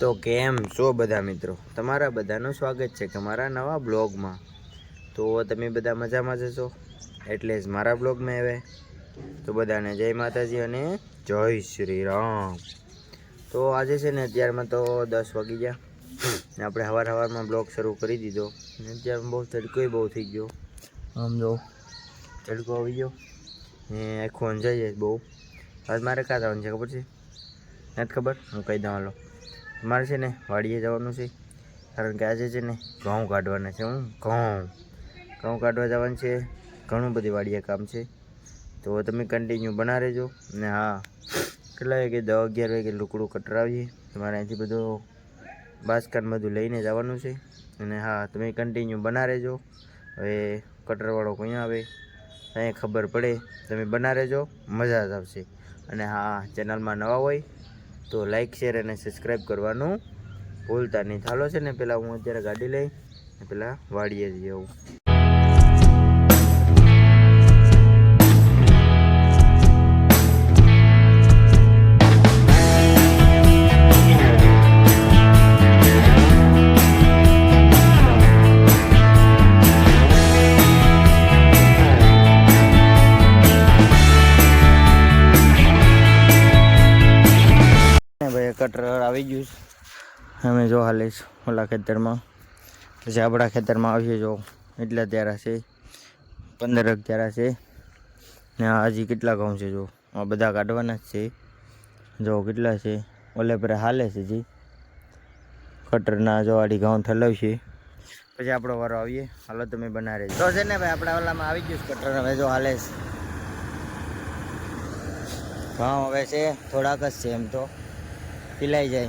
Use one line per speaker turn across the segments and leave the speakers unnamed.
તો કેમ છો બધા મિત્રો? તમારા બધાનું સ્વાગત છે કે મારા નવા બ્લોગમાં. તો તમે બધા મજામાં જશો એટલે જ મારા બ્લોગમાં આવે તો બધાને જય માતાજી અને જય શ્રી રામ. તો આજે છે ને અત્યારમાં તો દસ વાગી ગયા. ને આપણે સવાર સવારમાં બ્લોગ શરૂ કરી દીધો. ને અત્યારમાં બહુ તડકોય બહુ થઈ ગયો. આમ જો. તડકો આવી ગયો. ને આખું અંજાઈ જાય બહુ. હવે મારે ક્યાં જવાનું છે ખબર છે? નથી ખબર? હું કહી દઉં હાલો. મારે છે ને વાડીએ જવાનું છે. કારણ કે આજે છે ને ઘઉં કાઢવાના છે હું, ઘઉં. ઘઉં કાઢવા જવાનું છે. ઘણું બધી વાડીએ કામ છે. તો તમે કન્ટિન્યુ બના રહેજો. ને હા, કેટલા વાગે? દસ અગિયાર વાગે લુકડું કટરાવીએ. તમારે અહીંથી બધું બાસકાન બધું લઈને જવાનું છે. અને હા, તમે કન્ટિન્યુ બના રહેજો. હવે કટરવાળો કોઈ આવે? અહીંયા ખબર પડે. તમે બના રહેજો. મજા જ આવશે. અને હા, ચેનલમાં નવા હોય તો લાઈક શેર અને સબસ્ક્રાઈબ કરવાનું ભૂલતા નહીં. ચાલો છે ને, પેલા હું અત્યારે ગાડી લઈ પેલા વાડીએ જઈ કટર આવી ગયું છે. અમે જો હાલીશ ઓલા ખેતરમાં. પછી આપણા ખેતરમાં આવીએ જો એટલા ત્યારા છે. પંદરક ત્યારે છે. ને હજી કેટલા ઘઉં છે જો? આ બધા કાઢવાના જ છે. જો કેટલા છે? ઓલે પર હાલે છે જી કટરના જો આડી ઘઉં છે પછી આપણો વારો આવીએ. હાલો તમે બનાવે તો છે ને ભાઈ, આપણા ઓલામાં આવી ગયું કટર. હવે જો હાલે છે. હા હવે છે, થોડાક જ છે એમ તો. પીલાઈ જાય.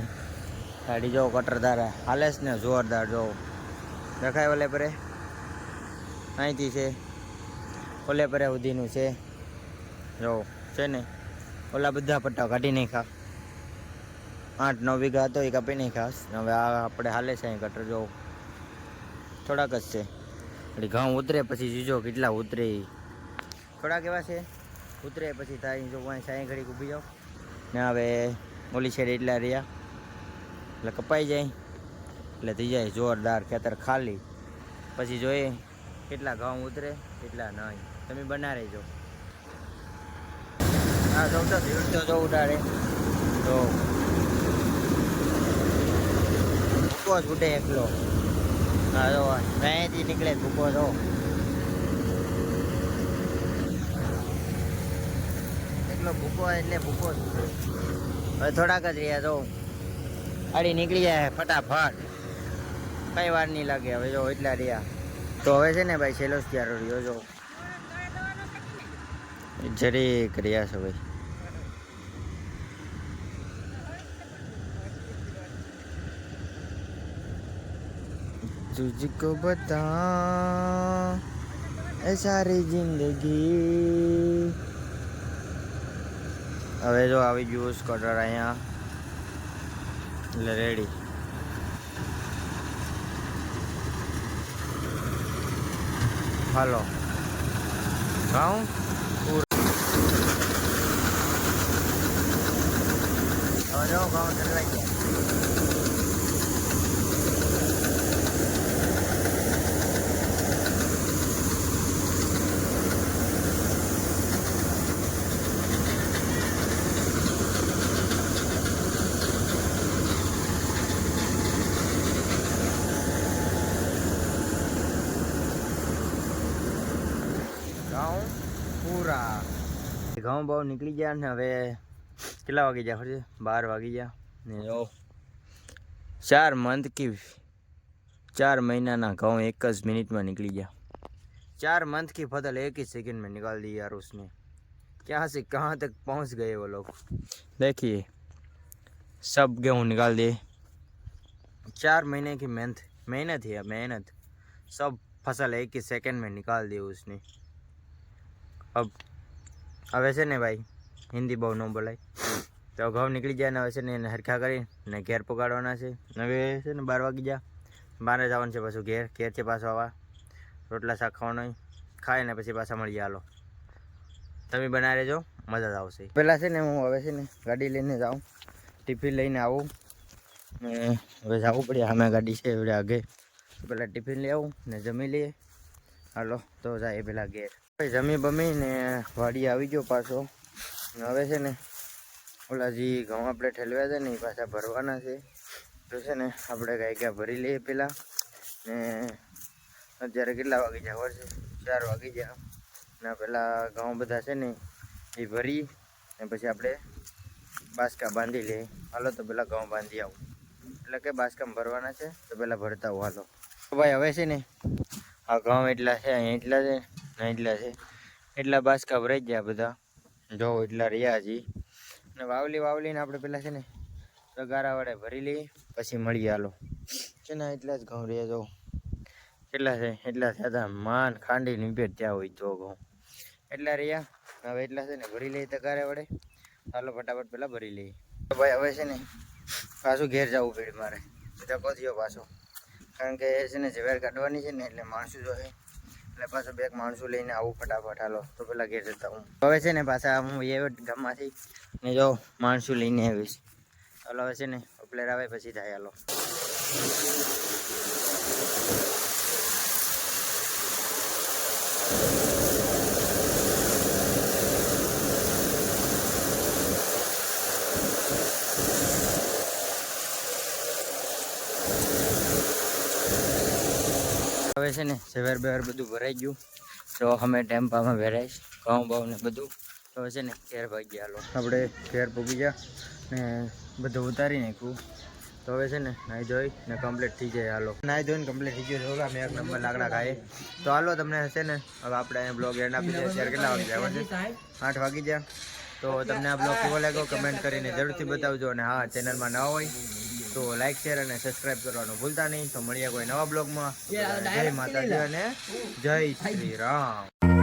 ગાડી જો કટરદાર હાલે છે ને, જોરદાર જો દેખાય ઓલે પરે અહીંથી છે. ઓલે પરે સુધીનું છે. જો, છે ને. ઓલા બધા પટ્ટા કાઢી નાખ્યા. આઠ, નવ વીઘા હતો, એ કાપી નહીં ખાસ હવે આ આપણે હાલે છે અહીં કટર જો. થોડાક જ છે. એટલે ઘઉં ઉતરે, પછી જીજો કેટલા ઉતરે. થોડાક એવા છે. ઉતરે, પછી થાય. જો અહીં સાંઈ ઘડી ઊભી જાઓ. ને હવે ઓલી છેડે એટલા રહ્યા. એટલે કપાઈ જાય. એટલે થઈ જાય જોરદાર ખેતર ખાલી. પછી જોઈએ કેટલા ઘઉં ઉતરે, કેટલા નહીં. તમે બના રહેજો હા જો તો તો જો ઉડાડે. તો ભૂકો છૂટે એકલો. હા જો અહીંયાથી નીકળે ભૂકો જો. એટલો ભૂકો એટલે ભૂકો છૂટે હવે થોડાક જ રહ્યા જો આડી નીકળી જાય ફટાફટ કઈ વાર નહીં લાગે હવે જો એટલા રહ્યા તો હવે છે ને ભાઈ છેલ્લો જ ક્યારે રહ્યો જો જરીક રહ્યા છે ભાઈ तुझको बता એ સારી જિંદગી હવે જો આવી ગયું કટર અહીંયા. એટલે રેડી હાલો. ઘઉં હવે જો ઠલવાઈ ગયા ઘઉં પૂરા ઘઉં બહુ નીકળી ગયા ને હવે કેટલા વાગી ગયા ખબર છે બાર વાગી ગયા ને જો ચાર મંથ કી ચાર મહિનાના ઘઉં એક જ મિનિટમાં નીકળી ગયા चार मंथ की फसल एक ही सेकंड में निकाल दी यार उसने क्या से कहाँ तक पहुँच गए वो लोग देखिए सब गेहूँ निकाल दिए चार महीने की मेहनत मेहनत है मेहनत सब फसल एक ही सेकंड में निकाल दी उसने अब હવે છે ને ભાઈ, હિન્દી બહુ ન બોલાય. તો અગાઉ નીકળી જાય ને હવે છે ને એને હરખા કરી ને ઘેર પગાડવાના છે. હવે છે ને બાર વાગી ગયા. બારે જવાનું છે પાછું ઘેર. ઘેર છે પાછો આવા. રોટલા શાક ખાવાનો ખાય ને પછી પાછા મળી હાલો. તમે બનાવી રહેજો. મજા જ આવશે. પહેલાં છે ને હું હવે છે ને ગાડી લઈને જાઉં. ટિફિન લઈને આવું. ને હવે જવું પડે. અમે ગાડી છે એવડે આગે. પહેલાં ટિફિન લઈ આવું ને જમી લઈએ. હાલો, તો જાય પેલા ઘેર. જમી બમી ને વાડી આવી ગયો પાછો. હવે છે ને ઓલા જે ઘઉં આપણે ઠેલવ્યા છે ને, એ પાછા ભરવાના છે. તો છે ને, આપણે ગાય ગયા ભરી લઈએ પેલા. ને અત્યારે કેટલા વાગી જાય ખબર ચાર વાગી જાય ને પેલા ઘઉં બધા છે ને, એ ભરી, ને પછી આપણે બાસકા બાંધી લઈએ. હાલો તો પેલા ઘઉં બાંધી આવું. એટલે કે બાસકામ ભરવાના છે, તો પેલા ભરતા આવું, હાલો. ભાઈ, હવે છે ને, આ ઘઉં એટલા છે, અહીંયા એટલા છે. એટલા છે. એટલા બાસકા ભરાઈ ગયા બધા. જો એટલા રહ્યા હજી. ને વાવલી વાવલીને આપણે પેલા છે ને તગારા વડે ભરી લઈએ, પછી મળીએ હાલો. છે ને એટલા જ ઘઉં રહ્યા જો. કેટલા છે, એટલા થયા માન ખાંડી નીપેટ ત્યાં હોય તો ઘઉં. એટલા રહ્યા. હવે એટલા છે ને ભરી લઈએ તગારા વડે ચાલો ફટાફટ પેલા ભરી લઈએ. ભાઈ હવે છે ને પાછું ઘેર જવું પડે મારે. ધક્કો થયો પાછો. કારણ કે એ છે ને ઝવેર કાઢવાની છે ને એટલે માણસું જોઈએ એટલે પાછો બે માણસો લઈને આવું ફટાફટ, હાલો. તો પેલા ઘેર જતા હું. હવે છે ને પાછા હું એ ગામમાંથી ને જો માણસો લઈને આવીશ. હાલો, હવે છે ને પ્લેર આવે પછી થાય, હાલો. હવે છે ને સવાર બેવર બધું ભરાઈ ગયું. તો અમે ટેમ્પામાં ભરાઈશ ઘઉં બાઉ ને બધું. તો છે ને, ઘેર ભાગી હાલો. આપણે ઘેર પૂગી ગયા ને બધું ઉતારી નાખ્યું. તો હવે છે ને નાહી ધોઈ ને કમ્પ્લીટ થઈ જાય હાલો. નાહી ધોઈને કમ્પ્લીટ થઈ ગયું તો અમે એક નંબર લાકડા ખાઈએ. તો હાલો, તમને હશે ને, હવે આપણે અહીંયા બ્લોગ એન્ડ આપી દઈએ. ત્યારે કેટલા વાગી જાય છે? આઠ વાગી ગયા. તો તમને આ બ્લોગ કેવો લાગ્યો કમેન્ટ કરીને જરૂરથી બતાવજો. અને હા ચેનલમાં ન હોય તો લાઈક શેર અને સબસ્ક્રાઇબ કરવાનું ભૂલતા નહીં. તો મળીએ કોઈ નવા બ્લોગમાં જય માતાજી અને જય શ્રી રામ.